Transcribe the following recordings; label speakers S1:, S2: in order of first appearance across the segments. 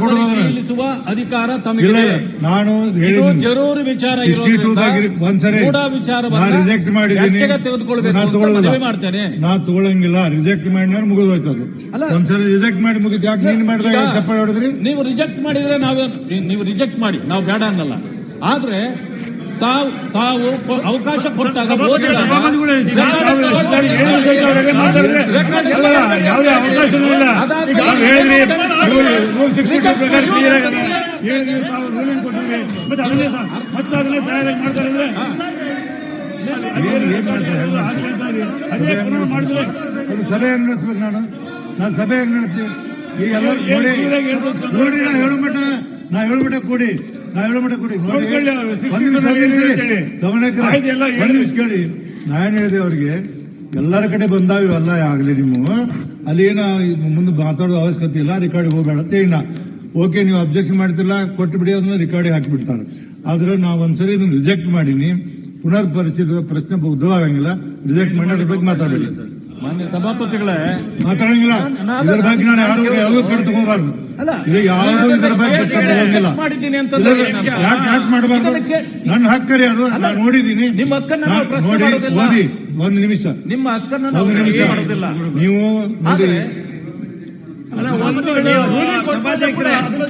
S1: ಕೊಡೋದಾದ್ರೆ
S2: ಪರಿಶೀಲಿಸುವ ಅಧಿಕಾರ ತಮಗಿದೆ
S1: ನಾನು
S2: ಜರೂರು ವಿಚಾರ
S1: 62 ದಾಗ
S2: ಇರೋದ್ರಿಂದ
S1: ಒಂದ್ಸರಿ
S2: ಕೂಡ ವಿಚಾರವನ್ನ
S1: ನಾ ರಿಜೆಕ್ಟ್ ಮಾಡಿದ್ದೀನಿ.
S2: ಮಾಡ್ತೇನೆ.
S1: ನಾ ತಗೊಳಂಗಿಲ್ಲ ರಿಜೆಕ್ಟ್ ಮಾಡಿದ್ರೆ ಮುಗಿದೋಯ್ತು ಅದು
S2: ಅಲ್ಲ.
S1: ಒಂದ್ಸರಿ ರಿಜೆಕ್ಟ್ ಮಾಡಿ ಮುಗಿದ್ ಯಾಕೆ ನೀನ್ ಮಾಡಿದಾಗ ಚಪ್ಪಾಳೆ ಹೊಡೆದ್ರಿ?
S2: ನೀವು ರಿಜೆಕ್ಟ್ ಮಾಡಿದ್ರೆ ನಾವೇ ನೀವು ರಿಜೆಕ್ಟ್ ಮಾಡಿ. ನಾವು ಬೇಡ ಅನ್ನಲ್ಲ. ಆದ್ರೆ ತಾವು ತಾವು ಅವಕಾಶ ಕೊಟ್ಟಾಗ
S1: ಸಭೆ ಹೆಂಗ್ ನಡೆಸ್ಬೇಕು ನಾನು ನಾನು ಸಭೆ ಹೆಂಗ್ ನಡೆಸ್ತೀನಿ. ಈ ಎಲ್ಲ ನೋಡಿ? ನೋಡಿ ನಾ ಹೇಳ್ಬಿಟ್ಟ ನಾ ಹೇಳೋ ಮಟ್ಟ ಕೊಡಿ. ನಾ ಹೇಳೋ ಮಟ್ಟ ಕೊಡಿ. ನೋಡಿ
S3: ನೋಡ್ಕೊಳ್ಳಿ ಅವ್ರು,
S1: ಒಂದ್
S3: 60
S1: ನಿಮಿಷ
S3: ನಲ್ಲಿ
S1: ಇರಿ.
S3: ಅಂತೇಳಿ.
S1: ಗಮನಕ್ಕೆ
S3: ಆಯ್ತು, ಎಲ್ಲ ಹೇಳಿ.
S1: ನಿಮಿಷ ಕೇಳಿ. ನಾ ಹೇಳಿದೆ ಅವ್ರಿಗೆ ಎಲ್ಲರ ಕಡೆ ಬಂದಾವ ಇವೆಲ್ಲ ಆಗ್ಲಿ ನಿಮ್ಮ ಅಲ್ಲಿ ಏನ ಮುಂದೆ ಮಾತಾಡೋ ಅವಶ್ಯಕತೆ ಇಲ್ಲ ರೆಕಾರ್ಡಿಗೆ ಹೋಗಬೇಡ ಅಂತ ಹೇಳಿ ಓಕೆ ನೀವು ಅಬ್ಜೆಕ್ಷನ್ ಮಾಡ್ತಿಲ್ಲ ಕೊಟ್ಟು ಬಿಡಿ ಅದನ್ನ ರೆಕಾರ್ಡಿಗೆ ಹಾಕಿಬಿಡ್ತಾರೆ. ಆದ್ರೆ ನಾವು ಒಂದ್ಸರಿ ಇದನ್ನ ರಿಜೆಕ್ಟ್ ಮಾಡೀನಿ. ಪುನರ್ ಪರಿಶೀಲಿಸುವ ಪ್ರಶ್ನೆ ಉದ್ದವಾಗಂಗಿಲ್ಲ ರಿಜೆಕ್ಟ್ ಮಾಡಿ ಅದ್ರ ಬಗ್ಗೆ ಮಾತಾಡಬೇಡಿ.
S2: ಮಾನ್ಯ ಸಭಾಪತಿಗಳೇ
S1: ಮಾತಾಡಂಗಿಲ್ಲ ಇದರ ಬಗ್ಗೆ ನಾನು ಯಾರು ಯಾವ್ದು ಕಡೆ ತಗೋಬಾರ್ದು
S2: ಅಲ್ಲ.
S1: ಇದು ಯಾವ್ದು ಇದ್ರ ಬಗ್ಗೆ
S2: ಮಾಡಿದ್ದೀನಿ ಅಂತ
S1: ಯಾಕೆ ಯಾಕೆ ಮಾಡಬಾರ್ದು?
S2: ಇದಕ್ಕೆ-
S1: ನನ್ನ ಹಕ್ಕರಿ ಅದು ನಾನು ನೋಡಿದ್ದೀನಿ.
S2: ನಿಮ್ಮ ಹಕ್ಕನ್ನ
S1: ನಾನ್ ನೋಡಿ. ಓದಿ ಒಂದು ನಿಮಿಷ.
S2: ನಿಮ್ಮ ಅಕ್ಕನ
S1: ಒಂದು ನಿಮಿಷ.
S2: ಮಾಡೋದಿಲ್ಲ.
S1: ನೀವು ನೋಡಿ.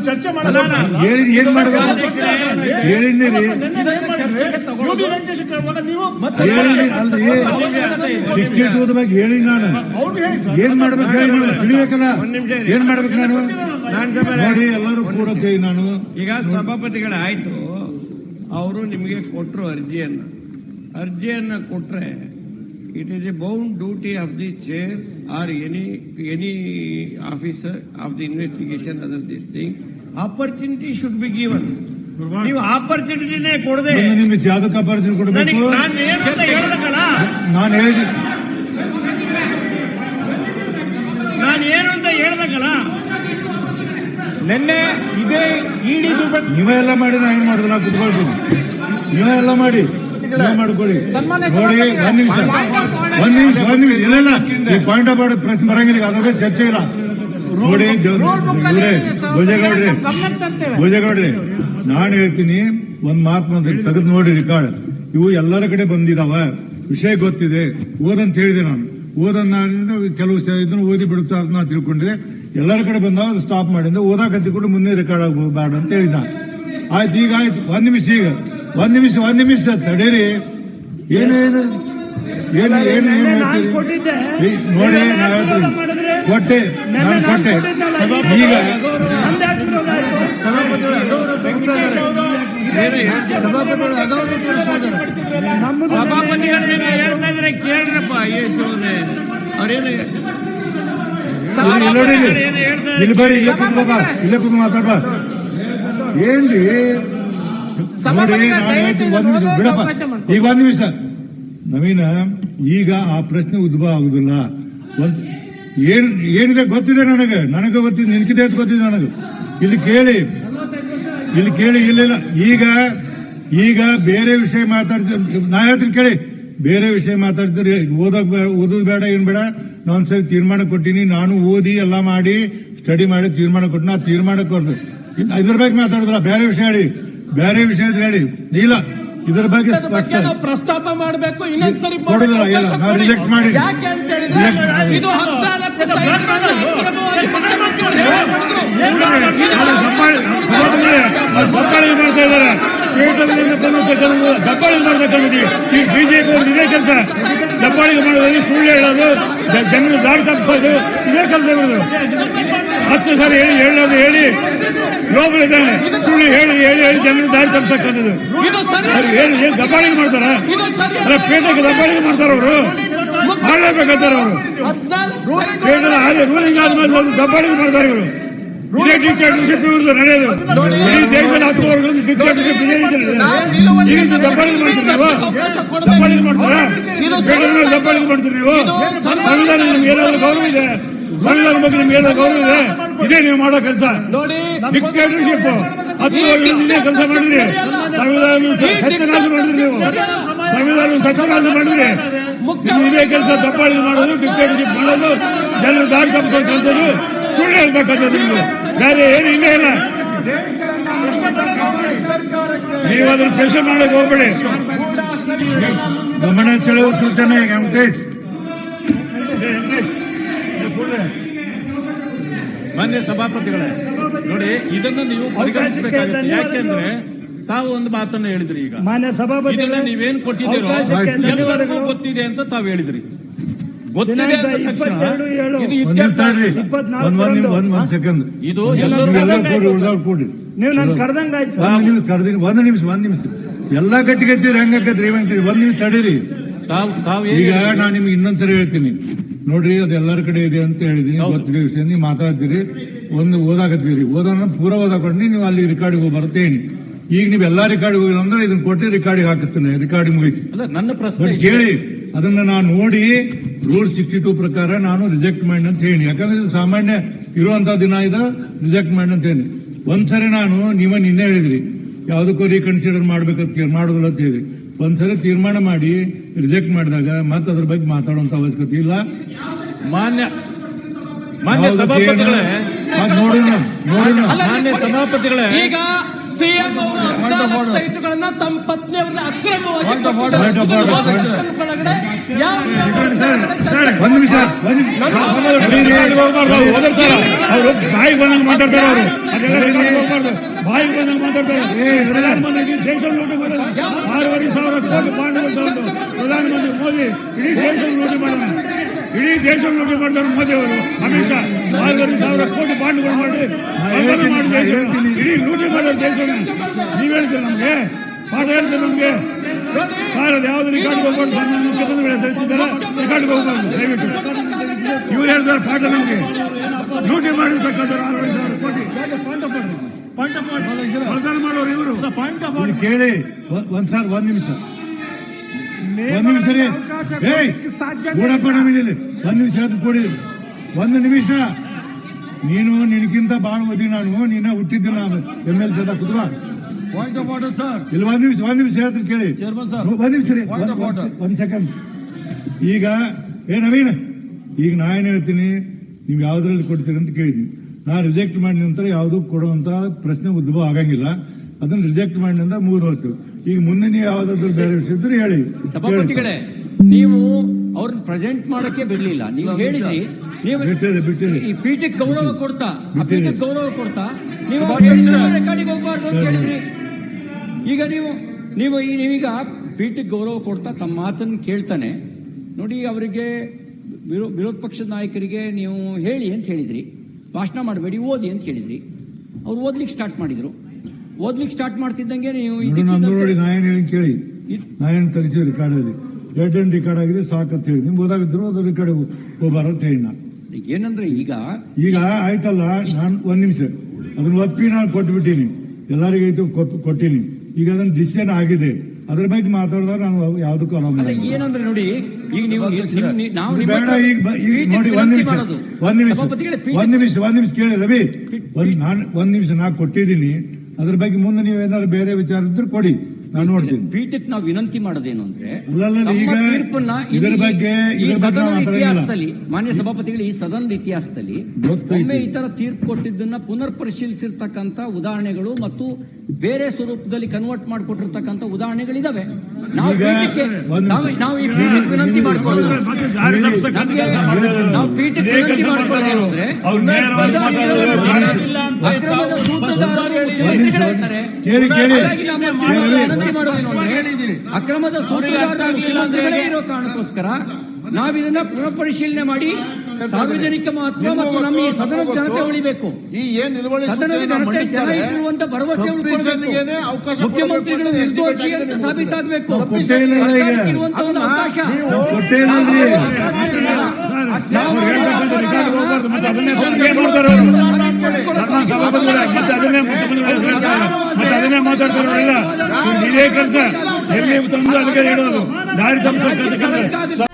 S4: ಚರ್ಚೆ ಮಾಡೋಣ
S1: ಏನು ಏನ್ ಮಾಡಬೇಕು? ಹೇಳಿನಿ ಟೂದ ಬಗ್ಗೆ ಹೇಳಿ ನಾನು. ಏನ್ ಮಾಡ್ಬೇಕು ಹೇಳಿ ನಾನು ತಿಳಿಬೇಕಲ್ಲ? ಏನ್ ಮಾಡ್ಬೇಕು ನಾನು? ನೋಡಿ ಎಲ್ಲರೂ ಕೂಡ ನಾನು.
S5: ಈಗ ಸಭಾಪತಿಗಳ ಆಯ್ತು ಅವರು ನಿಮಗೆ ಕೊಟ್ಟರು ಅರ್ಜಿಯನ್ನ. ಅರ್ಜಿಯನ್ನ ಕೊಟ್ರೆ it is a bound duty of the chair or any any officer of the investigation other this thing opportunity should be given ನೀವು ಆಪರ್ಚುನಿಟಿನೇ ಕೊಡದೆ
S1: ನಿಮಿಷ ಯಾವ್ದಕ್ಕೆ ಅಪರ್ಚನೆ ಕೊಡಬೇಕು?
S5: ನಾನು
S1: ಹೇಳಿದ್ದೀನಿ
S5: ನಾನು ಏನು ಅಂತ ಹೇಳ್ಬೇಕಲ್ಲ?
S4: ನಿನ್ನೆ ಇದೇ ಇಡಿ
S1: ನೀವೇ ಎಲ್ಲ ಮಾಡಿ ನಾ ಏನ್ ಮಾಡುದಿಲ್ಲ ಕುತ್ಕೊಳ್ತೀನಿ. ನೀವೇ ಎಲ್ಲ ಮಾಡಿ. ಮಾಡ್ಕೊಳ್ಳಿ. ನೋಡಿ ಒಂದ್ ನಿಮಿಷ. ಒಂದ್ ನಿಮಿಷ ಒಂದ್ ನಿಮಿಷ. ಇಲ್ಲ ಇಲ್ಲ ಈ ಪಾಯಿಂಟ್ ಆಫ್ ಆರ್ಡರ್ ಪ್ರಶ್ನೆ ಬರಂಗಿಲ್ಲ ಅದ್ರ ಬಗ್ಗೆ ಚರ್ಚೆ ಇಲ್ಲ. ನೋಡಿ ಭೋಜೇಗೌಡ್ರಿ. ಭೋಜೇಗೌಡ್ರೆ. ನಾನು ಹೇಳ್ತೀನಿ ಒಂದ್ ಮಾತು ಮಾತ್ರ ತೆಗೆದು ನೋಡಿ ರಿಕಾರ್ಡ್. ಇವು ಎಲ್ಲರ ಕಡೆ ಬಂದಿದಾವ. ವಿಷಯ ಗೊತ್ತಿದೆ. ಓದಂತ ಹೇಳಿದೆ ನಾನು. ಓದನ್ನ ಕೆಲವು ಇದನ್ನು ಓದಿ ಬಿಡುತ್ತಾ ಅಂತ ನಾನು ತಿಳ್ಕೊಂಡೆ ಎಲ್ಲರ ಕಡೆ ಬಂದಾವ ಅದು ಸ್ಟಾಪ್ ಮಾಡಿದ್ದೆ ಓದಾಕ ಹಚ್ಚಿಕೊಂಡು ಮುಂದೆ ರೆಕಾರ್ಡ್ ಆಗಬೇಡ ಅಂತ ಹೇಳಿದ ಆಯ್ತು ಈಗ ಆಯ್ತು. ಒಂದ್ ನಿಮಿಷ ಈಗ. ಒಂದ್ ನಿಮಿಷ ಒಂದ್ ನಿಮಿಷ ತಡೀರಿ. ಏನೇನು ಏನು ಏನು
S3: ನಾನು
S1: ನೋಡಿ ನಾ ಹೇಳ್ತೀನಿ ಕೊಟ್ಟೆ ನಾನು
S3: ನಾನು
S1: ಕೊಟ್ಟೆ. ಈಗ.
S4: ಸಭಾಪತಿಗಳು ಅಗೌರವ ತೋರಿಸ್ತಾ ಇದ್ದಾರೆ. ಸಭಾಪತಿಗಳು ಅಗೌರವ ತೋರಿಸ್ತಾ ಇದ್ದಾರೆ.
S3: ನಮ್ಮದು
S5: ಸಭಾಪತಿಗಳು ಏನು ಹೇಳ್ತಾ ಇದ್ರೆ ಕೇಳ್ರಪ್ಪ ಯೇಸು ಅವ್ರೆ. ಅವ್ರೇನು
S1: ಇಲ್ಲಿ ನೋಡಿ ಇಲ್ಲಿ.
S5: ಏನು ಹೇಳ್ತಾ
S1: ಇಲ್ಲಿ ಬರ್ರಿ ಇಲ್ಲೇ ಕುತ್ಕೋಬಾ ಇಲ್ಲೇ ಕುತ್ಕೊ ಮಾತಾಡ್ಬಾ ಏನ್ರಿ? ನೋಡಿ ನಿಮಿಷ ಬಿಡಪ್ಪ. ಈಗ ಒಂದ್ ನಿಮಿಷ. ನವೀನ ಈಗ ಆ ಪ್ರಶ್ನೆ ಉದ್ಭವ ಆಗುದಿಲ್ಲ. ಒಂದ್ ಏನ್ ಏನಿದೆ ಗೊತ್ತಿದೆ ನನಗೆ? ನನಗೆ ಗೊತ್ತಿದೆ ನಿನ್ಕಿದೆ ಅಂತ ಗೊತ್ತಿದೆ ನನಗೆ. ಇಲ್ಲಿ ಕೇಳಿ. ಇಲ್ಲಿ ಕೇಳಿ ಇಲ್ಲ ಇಲ್ಲ. ಈಗ ಈಗ ಬೇರೆ ವಿಷಯ ಮಾತಾಡ್ತೀರಿ ನಾ ಹೇಳ್ತೀನಿ ಕೇಳಿ. ಬೇರೆ ವಿಷಯ ಮಾತಾಡ್ತೀರಿ ಓದಕ್ ಬೇಡ ಓದೋದು ಬೇಡ ಏನ್ ಬೇಡ. ನಾನು ಸರಿ ತೀರ್ಮಾನ ಕೊಟ್ಟಿನಿ. ನಾನು ಓದಿ ಎಲ್ಲ ಮಾಡಿ ಸ್ಟಡಿ ಮಾಡಿ ತೀರ್ಮಾನ ಕೊಟ್ಟು ನಾ ತೀರ್ಮಾನ ಕೊಡ್ತೀನಿ ಇದ್ರ ಬಗ್ಗೆ ಮಾತಾಡಿದ್ರ? ಬೇರೆ ವಿಷಯ ಹೇಳಿ. ಬೇರೆ ವಿಷಯ ಹೇಳಿ. ಇಲ್ಲ ಇದ್ರ ಬಗ್ಗೆ
S6: ಪ್ರಸ್ತಾಪ ಮಾಡಬೇಕು ಇನ್ನೊಂದ್ಸರಿ ಕೊಡಿ.
S1: ಮಾಡಿ.
S6: ಇದು ಹದಿನಾಲ್ಕು ಸೈಟ್ಗಳನ್ನು ಅಕ್ರಮವಾಗಿ ಮುಖ್ಯಮಂತ್ರಿಗಳು ಹೇಗೆ ಮಾಡಿದ್ರು?
S3: ದಬ್ಬಾಳಿ- ಸಭಾಪತಿಗಳೇ, ಅದು ದಬ್ಬಾಳಿ ಮಾಡ್ತಾ ಇದ್ದಾರೆ ಮಾಡತಕ್ಕಂಥದ್ದು ಬಂದಿರ್ತಕ್ಕಂಥ ದಬ್ಬಾಳಿ ಮಾಡ್ತಕ್ಕಂಥದ್ದು ಈ ಬಿಜೆಪಿ ಅವರು ಇದೇ ಕೆಲಸ. ದಬ್ಬಾಳಿಗೆ ಮಾಡೋದು ಸುಳ್ಳು ಹೇಳೋದು ಜನರು ದಾರಿ ತಪ್ಪಿಸೋದು ಇದೇ ಕೆಲಸ ಇರೋದು ಹತ್ತು ಸಾರಿ ಹೇಳಿ ಹೇಳೋದು ಹೇಳಿ ಲೋಬಲಿದ್ದಾನೆ ಸುಳ್ಳು ಹೇಳಿ ಹೇಳಿ ಹೇಳಿ ಜನರು ದಾರಿ ತಪ್ಪಿಸಕ್ಕಂಥದ್ದು.
S6: ಸರಿ.
S3: ಅವ್ರು ಏನು ಏನು ದಬ್ಬಾಳಿಗೆ ಮಾಡ್ತಾರ? ಅಲ್ಲ ಪೇಟೆಗೆ ದಬ್ಬಾಳಿಗೆ ಮಾಡ್ತಾರ ಅವರು? ಮಾಡ್ಲೇಬೇಕಂತಾರ ಅವರು?
S6: ಪೇಟೆ
S3: ಅದೇ ಹಾಗೆ ರೂಲಿಂಗ್ ಆದ್ಮೇಲೆ ದಬ್ಬಾಳಿಗೆ ಮಾಡ್ತಾರೆ ಇವರು. ಇದೇ ಡಿಕ್ಟೇಟರ್ಶಿಪ್ ಇವ್ರದ್ದು ನಡೆಯೋದು. ಈ ದೇಶದಲ್ಲಿ ಹತ್ತು ವರ್ಷ ಡಿಕ್ಟೇಟರ್ಶಿಪ್ ಇದೇ ರೀತಿ ನಡೆಯೋದು. ಈ ರೀತಿ ಮಾಡ್ತೀರಿ ನೀವು? ಮಾಡ್ತಾರಾ? ಮಾಡ್ತೀರಿ ಸಂವಿಧಾನ ನಿಮ್ಗೆ ಏನಾದ್ರು ಗೌರವ ಇದೆ. ಸಂವಿಧಾನ ಬಗ್ಗೆ ನಿಮ್ಗೆ ಏನಾದ್ರು ಗೌರವ ಇದೆ. ಇದೇ ನೀವು ಮಾಡೋ ಕೆಲಸ.
S6: ನೋಡಿ
S3: ಡಿಕ್ಟೇಟರ್ಶಿಪ್ ಹತ್ತು ವರ್ಷದಿಂದ ಇದೇ ಕೆಲಸ ಮಾಡಿದ್ರಿ. ಸಂವಿಧಾನ ಸತ್ಯನಾಶ ಮಾಡಿದ್ರಿ ನೀವು. ಸಂವಿಧಾನ ಸತ್ಯನಾಶ ಮಾಡಿದ್ರಿ ನೀವು ಇದೇ ಕೆಲಸ ಮಾಡೋದು ಡಿಕ್ಟೇಟರ್ಶಿಪ್ ಮಾಡೋದು ಜನರು ದಾರಿ ತಪ್ಪಿಸೋದು ಸುಳ್ಳು ಹೇಳ್ತಕ್ಕಂಥದ್ದು ನೀವು. ಬೇರೆ ಏನು ಇಲ್ಲ ಇಲ್ಲ. ನೀವು ಅದನ್ನ ಕೆಲಸ ಮಾಡಕ್ ಹೋಗ್ಬೇಡಿ.
S1: ಗಮನ ಸೆಳೆಯುವ ಸೂಚನೆ ವೆಂಕಟೇಶ್
S2: ಮಾನ್ಯ ಸಭಾಪತಿಗಳೇ. ನೋಡಿ ಇದನ್ನು ನೀವು ಪರಿಗಣಿಸಬೇಕಾಗುತ್ತೆ. ಯಾಕೆಂದ್ರೆ ತಾವು ಒಂದು ಮಾತನ್ನ ಹೇಳಿದ್ರಿ ಈಗ.
S3: ಮಾನ್ಯ ಸಭಾಪತಿ
S2: ನೀವೇನು ಕೊಟ್ಟಿದ್ದೀರೋ ಎಲ್ಲರಿಗೂ ಗೊತ್ತಿದೆ ಅಂತ ತಾವು ಹೇಳಿದ್ರಿ. ಗೊತ್ತಿದೆ ಇದು
S1: ನಿಮಿಷ. ಒಂದ್ ಒಂದ್ ನಿಮಿಷ,
S3: ನೀವು ನನ್ ಕರ್ದಂಗ ಆಯ್ತು
S1: ಕರೆದಿನಿ ಒಂದ್ ಒಂದ್ ಎಲ್ಲಾ ಗಟ್ಟಿಗೆ ಹಚ್ಚಿರಿ ಹೆಂಗಾಕತ್ರಿ ಒಂದ್ ನಿಮಿಷ ತಡೀರಿ. ಈಗ
S2: ನಾ
S1: ನಾನು ನಿಮ್ಗೆ ಇನ್ನೊಂದ್ಸರಿ ಹೇಳ್ತೀನಿ. ನೋಡ್ರಿ ಅದು ಎಲ್ಲರ ಕಡೆ ಇದೆ ಅಂತ ಹೇಳಿದೀನಿ. ಗೊತ್ತಿರೋ ವಿಷಯ. ನೀವು ಮಾತಾಡ್ತೀರಿ. ಒಂದು ಓದಾಕತ್ತೀರಿ. ಓದೋಣ ಪೂರ ಓದಾಕೊಂಡು ನೀವು ಅಲ್ಲಿ ರೆಕಾರ್ಡಿಗೆ ಹೋಗಿ ಬರ್ತೇನೆ. ಈಗ ನೀವು ಎಲ್ಲಾ ರೆಕಾರ್ಡ್ ಹೋಗಿಲ್ಲ ಅಂದ್ರೆ ಇದನ್ನ ಕೊಟ್ಟಿ ರೆಕಾರ್ಡಿಗೆ ಹಾಕಿಸ್ತೇನೆ. ರೆಕಾರ್ಡಿಂಗ್ ಮುಗಿತು.
S2: ಅಲ್ಲ ನನ್ನ ಪ್ರಶ್ನೆ
S1: ಕೇಳಿ ಅದನ್ನ ನಾನು ನೋಡಿ ರೂಲ್ ಸಿಕ್ಸ್ಟಿ ಟೂ ಪ್ರಕಾರ ನಾನು ರಿಜೆಕ್ಟ್ ಮಾಡಿ ಅಂತ ಹೇಳಿ. ಯಾಕಂದ್ರೆ ಇದು ಸಾಮಾನ್ಯ ಇರುವಂತ ದಿನ ಇದು ರಿಜೆಕ್ಟ್ ಮಾಡಿ ಅಂತ ಹೇಳಿ. ಒಂದ್ಸರಿ ನಾನು ನೀವ ನಿನ್ನೆ ಹೇಳಿದ್ರಿ ಯಾವುದಕ್ಕೂ ರೀಕನ್ಸಿಡರ್ ಮಾಡ್ಬೇಕಂತ ಮಾಡೋದಿಲ್ಲ ಅಂತ ಹೇಳಿ ಒಂದ್ಸರಿ ತೀರ್ಮಾನ ಮಾಡಿ ರಿಜೆಕ್ಟ್ ಮಾಡಿದಾಗ ಮತ್ತೆ ಅದ್ರ ಬಗ್ಗೆ ಮಾತಾಡುವಂತ ಅವಶ್ಯಕತೆ ಇಲ್ಲ.
S2: ಮಾನ್ಯ ಮಾನ್ಯ ಸಭಾಪತಿಗಳೇ.
S1: ನೋಡೋಣ
S2: ಮಾನ್ಯ ಸಭಾಪತಿಗಳೇ.
S6: ಈಗ ಸಿಎಂ ಅವರು ಹದಿನಾಲ್ಕು ಸೈಟ್ಗಳನ್ನ ತಮ್ಮ ಪತ್ನಿಯವರನ್ನ ಅಕ್ರಮವಾಗಿ
S3: ಬಾಯಿ ಬಂದಂಗೆ ಮಾತಾಡ್ತಾರೆ ಅವರು. ಬಾಯಿಗೆ ಬಂದಂಗೆ ಮಾತಾಡ್ತಾರೆ. ಪ್ರಧಾನಮಂತ್ರಿ ದೇಶ ಲೂಟಿ ಮಾಡೋದು ಆರೂವರೆ ಸಾವಿರ ಕೋಟಿ ಬಾಂಡ್ ಪ್ರಧಾನಮಂತ್ರಿ ಮೋದಿ ಇಡೀ ದೇಶ ಲೂಟಿ ಮಾಡೋಣ. ಇಡೀ ದೇಶ ಲೂಟಿ ಮಾಡಿದವರು ಮೋದಿ ಅವರು ಅಮಿತ್ ಶಾ ನಾಲ್ಕೈದು ಸಾವಿರ ಕೋಟಿ ಬಾಂಡ್ಗಳು ಮಾಡಿ ಮಾಡಿ ದೇಶ ಇಡೀ ಲೂಟಿ ಮಾಡೋ ದೇಶ ನೀವು ಹೇಳ್ತೀರಿ ನಮ್ಗೆ? ಪಾಠ ಹೇಳ್ತೀರಿ ನಮ್ಗೆ? ಸಾಲದ ಯಾವ್ದು ರಿಕಾರ್ಡ್ ಹೋಗ್ಬಾರ್ದು? ನನ್ನ ಮುಖ್ಯಮಂತ್ರಿಗಳು ರಿಕಾರ್ಡ್ ಹೋಗ್ಬಾರ್ದು ದಯವಿಟ್ಟು. ಇವ್ರು ಹೇಳ್ತಾರೆ ಪಾಠ ನಮ್ಗೆ. ಲೂಟಿ ಮಾಡಿರ್ತಕ್ಕಂಥವ್ರು ಆರೂವರೆ ಸಾವಿರ ಕೋಟಿ. ಪ್ರಧಾನ ಮಾಡೋರು ಇವರು.
S1: ಕೇಳಿ ಒಂದ್ಸಾರಿ ಒಂದ್ ಸರ್ ಒಂದ್ ನಿಮಿಷ. ಒಂದ್ ನಿಮಿಷ ರೀ ಏಯ್ ಗೂಡಪ್ಪ ನಮಗೆ ಒಂದ್ ನಿಮಿಷ ಕೊಡಿ. ಒಂದು ನಿಮಿಷ. ನೀನು ನಿನಗಿಂತ ಬಾಳ ಓದಿ ನಾನು. ನಿನ್ನ ಹುಟ್ಟಿದ್ದಿಲ್ಲ ಎಂ ಎಲ್ ಸದ ಕುದುರ
S4: ಪಾಯಿಂಟ್ ಆಫ್ ಆರ್ಡರ್ ಸರ್
S1: ಇಲ್ಲಿ ಒಂದು ನಿಮಿಷ ಒಂದು ನಿಮಿಷ ಹೇಳ್ತೀನಿ ಕೇಳಿ.
S4: Chairman sir.
S1: ಒಂದು ನಿಮಿಷ ರೀ ಒಂದ್- ಸೆಕೆಂಡ್ ಈಗ ಏ ನವೀನ ಈಗ ನಾ ಏನು ಹೇಳ್ತೀನಿ? ನೀವು ಯಾವ್ದ್ರಲ್ಲಿ ಕೊಡ್ತೀರಿ ಅಂತ ಕೇಳಿದ್ವಿ ನಾ ರಿಜೆಕ್ಟ್ ಮಾಡಿದ ನಂತರ ಯಾವುದಕ್ಕೂ ಕೊಡುವಂತ ಪ್ರಶ್ನೆ ಉದ್ಭವ ಆಗಂಗಿಲ್ಲ. ಅದನ್ನ ರಿಜೆಕ್ಟ್ ಮಾಡಿದ ಮುಗಿದು ಹೋಯ್ತು ಈಗ ಮುಂದಿನ ಯಾವ್ದಾದ್ರು ಬೇರೆ ವಿಷಯ ಇದ್ರೆ ಹೇಳಿ.
S7: ಸಭಾಪತಿಗಳೇ ನೀವು ಅವ್ರನ್ನ ಪ್ರೆಸೆಂಟ್ ಮಾಡಕ್ಕೆ ಬರಲಿಲ್ಲ. ನೀವು ಹೇಳಿದ್ರಿ ನೀವು
S1: ಬಿಟ್ಟಿದೆ, ಬಿಟ್ಟಿದೆ.
S7: ಈ ಪೀಠಕ್ಕೆ ಗೌರವ ಕೊಡ್ತಾ ಆ ಪೀಠಕ್ಕೆ ಗೌರವ ಕೊಡ್ತಾ ನೀವು. ರೆಕಾರ್ಡಿಗೆ ಹೋಗ್ಬಾರ್ದು ಅಂತ ಹೇಳಿದ್ರಿ. ಈಗ ನೀವು ನೀವು ಈ- ನೀವೀಗ ಪೀಠಕ್ಕೆ ಗೌರವ ಕೊಡ್ತಾ ತಮ್ಮ ಮಾತನ್ನು ಕೇಳ್ತಾನೆ. ನೋಡಿ ಅವರಿಗೆ ವಿರೋ- ವಿರೋಧ ಪಕ್ಷದ ನಾಯಕರಿಗೆ ನೀವು ಹೇಳಿ ಅಂತ ಹೇಳಿದ್ರಿ. ಭಾಷಣ ಮಾಡಬೇಡಿ ಓದಿ ಅಂತ ಹೇಳಿದ್ರಿ. ಅವ್ರು ಓದ್ಲಿಕ್ಕೆ ಸ್ಟಾರ್ಟ್ ಮಾಡಿದ್ರು. ಓದ್ಲಿಕ್ಕೆ ಸ್ಟಾರ್ಟ್ ಮಾಡ್ತಿದ್ದಂಗೆ ನೀವು
S1: ನೋಡು
S7: ಇದಕ್ಕಿದ್ದಂತೆ-
S1: ನಂದು ನೋಡಿ ನಾ ಏನ್ ಹೇಳಿ ಕೇಳಿ.
S7: ನಾಯನ್
S1: ನಾ ಏನ್ ತೆಗಿಸಿ ರೆಕಾರ್ಡ್ ಅಲ್ಲಿ. ರೆಡ್ ಅಂಡ್ ರೆಕಾರ್ಡ್ ಆಗಿದೆ ಸಾಕಂತ ಹೇಳಿ. ನಿಮ್ಗೆ ಓದಾಗಿದ್ರು ಅದು ರೆಕಾರ್ಡ್ ಹೋಗ್ಬಾರ ಅಂತ ಹೇಳಿ ನಾ.
S7: ಏನಂದ್ರೆ ಈಗ
S1: ಈಗ ಆಯ್ತಲ್ಲ ನಾನು ಒಂದ್ ನಿಮಿಷ. ಅದನ್ನ ಒಪ್ಪಿ ನಾನು ಕೊಟ್ಬಿಟ್ಟಿನಿ. ಎಲ್ಲರಿಗೂ ಆಯ್ತು ಕೊಟ್ಟು- ಕೊಟ್ಟಿನಿ. ಈಗ ಅದನ್ನ ಡಿಸಿಷನ್ ಆಗಿದೆ. ಅದ್ರ ಬಗ್ಗೆ ಮಾತಾಡಿದಾಗ ನಾನು ಯಾವ್ದಕ್ಕೂ
S7: ಅಲ್ಲ ಏನಂದ್ರೆ ನೋಡಿ ಈಗ ನೀವು
S1: ಬೇಡ ಈಗ ಈಗ ನೋಡಿ ಒಂದ್ ನಿಮಿಷ. ಒಂದ್ ನಿಮಿಷ. ಒಂದ್ ನಿಮಿಷ ಒಂದ್ ನಿಮಿಷ ಕೇಳಿ ರವಿ. ಒಂದ್ ನಾನು ಒಂದ್ ನಿಮಿಷ ನಾ ಕೊಟ್ಟಿದ್ದೀನಿ. ಅದ್ರ ಬಗ್ಗೆ ಮುಂದೆ ನೀವು ಏನಾದ್ರು ಬೇರೆ ವಿಚಾರ ಇದ್ರೆ ಕೊಡಿ. ನಾನು ನೋಡ್ತೀನಿ.
S7: ಪೀಠಕ್ಕೆ ನಾವು ವಿನಂತಿ ಮಾಡೋದೇನು ಅಂದ್ರೆ ತೀರ್ಪನ್ನ
S1: ಇದರ ಬಗ್ಗೆ-
S7: ಈ ಸದನದ ಇತಿಹಾಸದಲ್ಲಿ ಮಾನ್ಯ ಸಭಾಪತಿಗಳು ಈ ಸದನದ ಇತಿಹಾಸದಲ್ಲಿ. ಒಮ್ಮೆ ಈ ತರ ತೀರ್ಪು ಕೊಟ್ಟಿದ್ದನ್ನ ಪುನರ್ ಪರಿಶೀಲಿಸಿರ್ತಕ್ಕಂತ ಉದಾಹರಣೆಗಳು ಮತ್ತು ಬೇರೆ ಸ್ವರೂಪದಲ್ಲಿ ಕನ್ವರ್ಟ್ ಮಾಡಿಕೊಟ್ಟಿರ್ತಕ್ಕಂತ ಉದಾಹರಣೆಗಳಿದಾವೆ. ನಾವು ಪೀಠಕ್ಕೆ ನಾವು ಈ ಪೀಠಕ್ಕೆ ವಿನಂತಿ ಮಾಡ್ಕೊಳ್ಳೋದು ನಾವು ಪೀಠಕ್ಕೆ ವಿನಂತಿ ಅಂದ್ರೆ ಅಕ್ರಮದ ಸೂತ್ರಧಾರರು ಮುಖ್ಯಮಂತ್ರಿಗಳೇ ಇರೋ ಕಾರಣಕ್ಕೋಸ್ಕರ ನಾವಿದನ್ನ ಪುನಃ ಪರಿಶೀಲನೆ ಮಾಡಿ ಸಾರ್ವಜನಿಕ ಮಹತ್ವ ಮತ್ತು ನಮ್ಮ ಈ ಸದನದ ಜನತೆ ಉಳಿಬೇಕು.
S4: ಈ ಏನ್
S7: ಸದನದ ಘನತೆ ಜನ ಇಟ್ಟಿರುವಂತ ಭರವಸೆ ಮುಖ್ಯಮಂತ್ರಿಗಳು ನಿರ್ದೋಷಿ ಅಂತ. ಸಾಬೀತಾಗಬೇಕು. ಇರುವಂತ ಒಂದು ಅವಕಾಶ. ನಾವು
S3: ಸನ್ಮಾನ ಸಭಾಪತಿಗಳು ಮತ್ತೆ ಅದನ್ನೇ ಮುಖ್ಯಮಂತ್ರಿಗಳು ಮತ್ತೆ ಅದನ್ನೇ ಮಾತಾಡ್ತಾರೆ ಇದೇ ಕೆಲಸ ಎಲ್ಲಿ ತಂದು ಅದಕ್ಕೆ ಹೇಳೋದು ದಾರಿ ತಪ್ಪಿಸ್ತಕ್ಕಂಥ ಕೆಲಸ